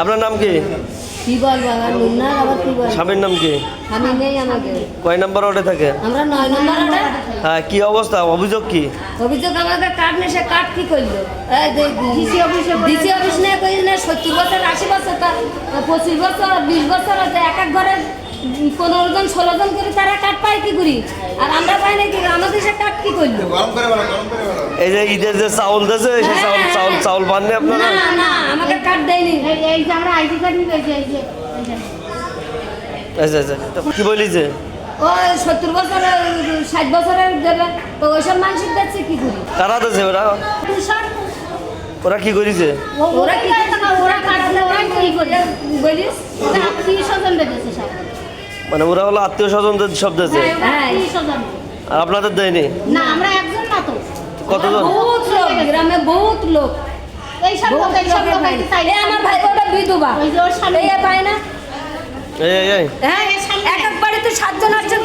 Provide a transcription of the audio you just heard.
আপনার নাম কি? স্বামীর নাম কি? কয় নাম্বার ওয়ার্ডে থাকে? হ্যাঁ কি অবস্থা? অভিযোগ কি? অভিযোগ আমাদের কার্ড নেই সে কার্ড কি করল? ডিসি অফিসে ডিসি অফিস নিয়ে কই না সত্তর বছর আশি বছর তার পঁচিশ বছর বিশ বছর আছে এক এক ঘরে পনেরো জন ষোলো জন করে তারা কার্ড পায় কি করি? আর আমরা পাই না কি আমাদের সে কার্ড কি করল? গরম করে বলো গরম করে বলো এই যে ঈদের যে চাউল দিয়েছে সেই চাউল চাউল চাউল পাননি আপনারা? না না আমাকে কার্ড দেয়নি। এই এই যে আমরা আইডি কার্ড নিয়ে এই যে আচ্ছা আচ্ছা তো কি বলিছে ও সত্তর বছরের ষাট বছরের দেবে। তো ওইসব মানুষের দেখছে কি করি? ওরা? ওরা কি করেছে? ওরা কি ওরা কাটলে ওরা কি করে? বলিস? আত্মীয় স্বজন বেঁধেছে সব। মানে ওরা হলো আত্মীয় স্বজনদের সব দিয়েছে হ্যাঁ, আর আপনাদের দেয়নি? না আমরা একজন না তো। কতজন? বহুত লোক গ্রামে বহুত লোক। এই সব লোক এই সব লোক এই এই পায় না? এই এই এই। হ্যাঁ এক এক বাড়িতে সাতজন আটজন